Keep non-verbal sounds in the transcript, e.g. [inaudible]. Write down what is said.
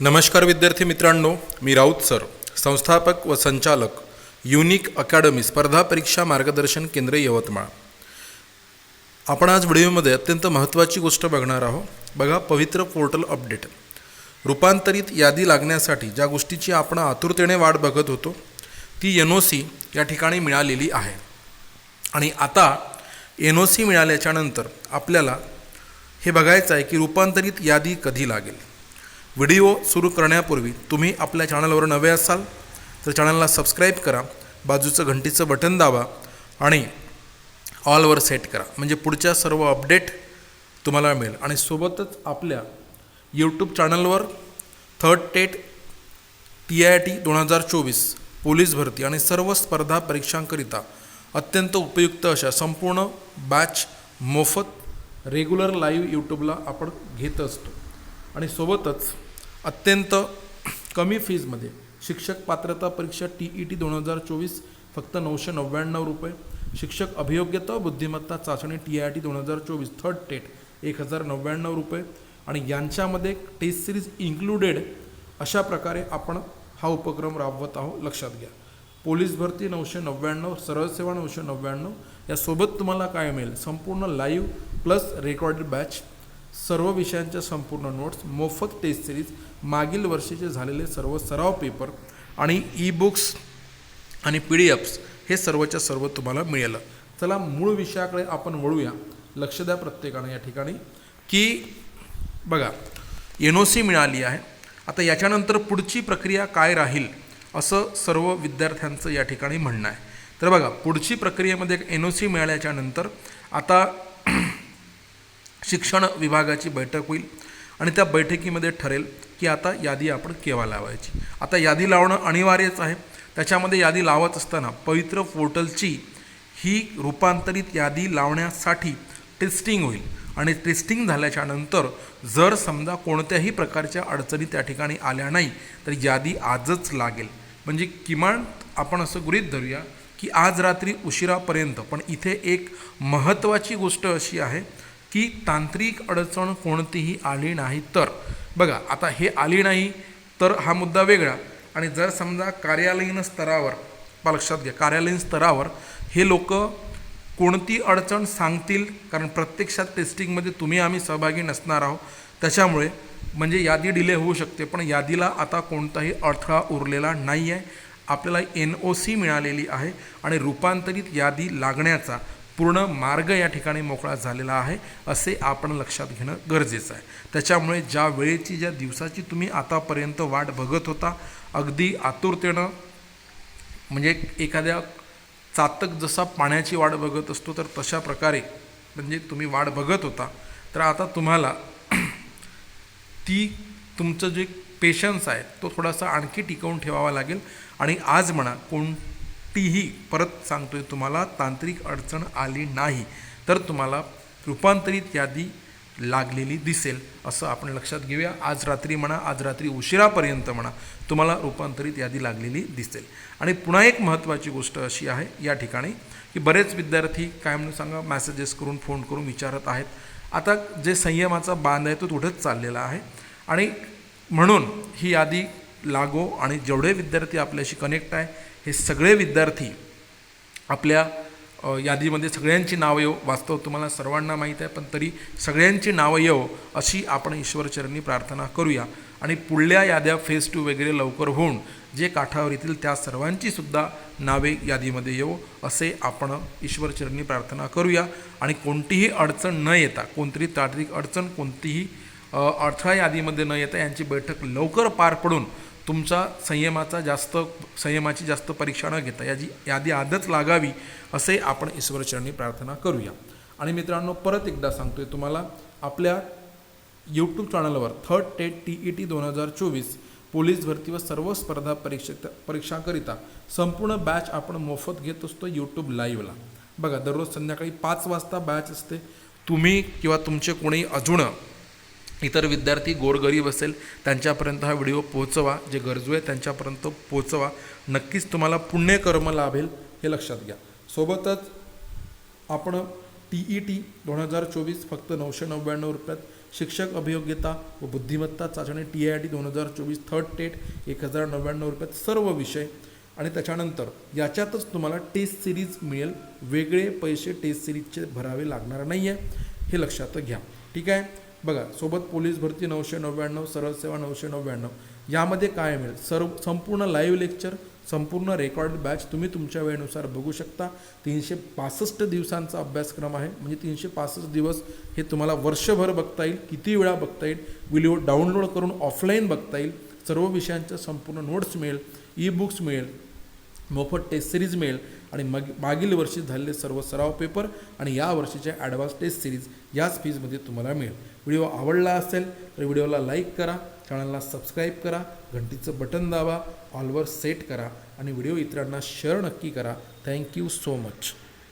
नमस्कार विद्यार्थी मित्रांनो मी राऊत सर संस्थापक व संचालक युनिक अकॅडमी स्पर्धा परीक्षा मार्गदर्शन केंद्र यवतमाळ. आपण आज व्हिडिओमध्ये अत्यंत महत्त्वाची गोष्ट बघणार आहोत. बघा पवित्र पोर्टल अपडेट. रूपांतरित यादी लागण्यासाठी ज्या गोष्टीची आपण आतुरतेने वाट बघत होतो ती एन ओ सी या ठिकाणी मिळालेली आहे. आणि आता एन ओ सी मिळाल्याच्यानंतर आपल्याला हे बघायचं आहे की रूपांतरित यादी कधी लागेल. व्हिडिओ सुरू करण्यापूर्वी तुम्ही आपल्या चॅनलवर नवे असाल तर चॅनलला सबस्क्राईब करा बाजूचं घंटीचं बटन दाबा आणि ऑलवर सेट करा. म्हणजे पुढच्या सर्व अपडेट तुम्हाला मिळेल. आणि सोबतच आपल्या यूट्यूब चॅनलवर third TET T I T दोन हजार चोवीस पोलीस भरती आणि सर्व स्पर्धा परीक्षांकरिता अत्यंत उपयुक्त अशा संपूर्ण बॅच मोफत रेग्युलर लाईव्ह यूट्यूबला आपण घेत असतो. आणि सोबतच अत्यंत कमी फीजमध्ये शिक्षक पात्रता परीक्षा टी ई टी दोन हजार चोवीस फक्त नऊशे नव्याण्णव रुपये. शिक्षक अभियोग्यता बुद्धिमत्ता चाचणी टी आय टी दोन हजार चोवीस थर्ड टेट एक हजार नव्याण्णव रुपये. आणि यांच्यामध्ये टेस्ट सिरीज इन्क्लुडेड अशा प्रकारे आपण हा उपक्रम राबवत आहोत लक्षात घ्या. पोलीस भरती नऊशे नव्याण्णव सरळ सेवा नऊशे नव्याण्णव यासोबत तुम्हाला काय मिळेल? संपूर्ण लाईव्ह प्लस रेकॉर्डेड बॅच सर्व विषयांच्या संपूर्ण नोट्स मोफत टेस्ट सिरीज मागील वर्षीचे झालेले सर्व सराव पेपर आणि ई बुक्स आणि पी डी एफ्स हे सर्वच्या सर्व तुम्हाला मिळेल. चला मूळ विषयाकडे आपण वळूया. लक्ष द्या प्रत्येकाने या ठिकाणी. की बघा एन ओ सी मिळाली आहे. आता याच्यानंतर पुढची प्रक्रिया काय राहील असं सर्व विद्यार्थ्यांचं या ठिकाणी म्हणणं आहे. तर बघा पुढची प्रक्रियेमध्ये एन ओ सी मिळाल्याच्यानंतर आता शिक्षण विभागाची बैठक होईल आणि त्या बैठकीमध्ये ठरेल की आता यादी आपण केव्हा लावायची. आता यादी लावणं अनिवार्यच आहे. त्याच्यामध्ये यादी लावत असताना पवित्र पोर्टलची ही रूपांतरित यादी लावण्यासाठी टेस्टिंग होईल. आणि टेस्टिंग झाल्याच्यानंतर जर समजा कोणत्याही प्रकारच्या अडचणी त्या ठिकाणी आल्या नाही तर यादी आजच लागेल. म्हणजे किमान आपण असं गृहीत धरूया की आज रात्री उशिरापर्यंत पण इथे एक महत्त्वाची गोष्ट अशी आहे की तांत्रिक अडचण कोणतीही आली नाही तर. बघा आता हे आली नाही तर हा मुद्दा वेगळा. आणि जर समजा कार्यालयीन स्तरावर लक्षात घ्या कार्यालयीन स्तरावर हे लोक कोणती अडचण सांगतील? कारण प्रत्यक्षात टेस्टिंगमध्ये तुम्ही आम्ही सहभागी नसणार आहोत. त्याच्यामुळे म्हणजे यादी डिले होऊ शकते पण यादीला आता कोणताही अडथळा उरलेला नाही आहे आपल्याला एन ओ सी मिळालेली आहे आणि रूपांतरित यादी लागण्याचा पूर्ण मार्ग या ठिकाणी मोकळा झालेला आहे असे आपण लक्षात घेणं गरजेचं आहे. त्याच्यामुळे ज्या वेळेची ज्या दिवसाची तुम्ही आतापर्यंत वाट बघत होता अगदी आतुरतेनं म्हणजे एखाद्या चातक जसा पाण्याची वाट बघत असतो तर तशा प्रकारे म्हणजे तुम्ही वाट बघत होता. तर आता तुम्हाला [clears throat] ती तुमचं जे पेशन्स आहे तो थोडासा आणखी टिकवून ठेवावा लागेल. आणि आज म्हणा कोण कोणतीही परत सांगतोय तुम्हाला तांत्रिक अडचण आली नाही तर तुम्हाला रूपांतरित यादी लागलेली दिसेल असं आपण लक्षात घेऊया. आज रात्री म्हणा आज रात्री उशिरापर्यंत म्हणा तुम्हाला रूपांतरित यादी लागलेली दिसेल. आणि पुन्हा एक महत्त्वाची गोष्ट अशी आहे या ठिकाणी की बरेच विद्यार्थी काय म्हणून सांगा मॅसेजेस करून फोन करून विचारत आहेत. आता जे संयमाचा बांध आहे तो थोडंच चाललेला आहे. आणि म्हणून ही यादी लागो आणि जेवढे विद्यार्थी आपल्याशी कनेक्ट आहे हे सगळे विद्यार्थी आपल्या यादीमध्ये सगळ्यांची नावं येऊ. वास्तव तुम्हाला सर्वांना माहीत आहे पण तरी सगळ्यांची नावं येऊ अशी आपण ईश्वरचरणी प्रार्थना करूया. आणि पुढल्या याद्या फेज टू वगैरे लवकर होऊन जे काठावर येतील त्या सर्वांची सुद्धा नावे यादीमध्ये येऊ असे आपण ईश्वरचरणी प्रार्थना करूया. आणि कोणतीही अडचण न येता कोणतरी तांत्रिक अडचण कोणतीही अडथळा यादीमध्ये न येता यांची बैठक लवकर पार पडून तुमचा संयमाचा जास्त संयमाची जास्त परीक्षा न घेता याची यादी आदच लागावी असे आपण ईश्वरचरणी प्रार्थना करूया. आणि मित्रांनो परत एकदा सांगतोय तुम्हाला आपल्या यूट्यूब चॅनलवर third TET T E T दोन हजार चोवीस पोलीस भरती व सर्व स्पर्धा परीक्षे परीक्षांकरिता संपूर्ण बॅच आपण मोफत घेत असतो यूट्यूब लाईव्हला बघा दररोज संध्याकाळी पाच वाजता बॅच असते. तुम्ही किंवा तुमचे कोणी अजून इतर विद्यार्थी गोरगरीब असेल त्यांच्यापर्यंत हा व्हिडिओ पोहोचवा. जे गरजू आहे त्यांच्यापर्यंत पोहोचवा. नक्कीच तुम्हाला पुण्यकर्म लाभेल हे लक्षात घ्या. सोबतच आपण टी ई टी दोन हजार चोवीस फक्त नऊशे नव्याण्णव रुपयात शिक्षक अभियोग्यता व बुद्धिमत्ता चाचणी टी आय टी दोन हजार चोवीस थर्ड टेट एक हजार नव्याण्णव रुपयात सर्व विषय. आणि त्याच्यानंतर याच्यातच तुम्हाला टेस्ट सिरीज मिळेल. वेगळे पैसे टेस्ट सिरीजचे भरावे लागणार नाही आहे हे लक्षात घ्या. ठीक आहे? बघा सोबत पोलीस भरती नऊशे नव्याण्णव सरळ सेवा नऊशे नव्याण्णव. यामध्ये काय मिळेल? सर्व संपूर्ण लाईव्ह लेक्चर संपूर्ण रेकॉर्ड बॅच तुम्ही तुमच्या वेळेनुसार बघू शकता. तीनशे पासष्ट दिवसांचा अभ्यासक्रम आहे. म्हणजे तीनशे पासष्ट दिवस हे तुम्हाला वर्षभर बघता येईल. किती वेळा बघता येईल? व्हिडिओ डाउनलोड करून ऑफलाईन बघता येईल. सर्व विषयांच्या संपूर्ण नोट्स मिळेल. ई बुक्स मिळेल. मोफत टेस्ट सिरीज मिळेल. आणि मग मागील वर्षी झालेले सर्व सराव पेपर आणि या वर्षीच्या ॲडव्हान्स टेस्ट सिरीज याच फीजमध्ये तुम्हाला मिळेल. व्हिडिओ आवडला असेल तर व्हिडिओला लाईक करा चॅनलला सबस्क्राईब करा घंटीचं बटन दाबा ऑलवर सेट करा आणि व्हिडिओ इतरांना शेअर नक्की करा. Thank you so much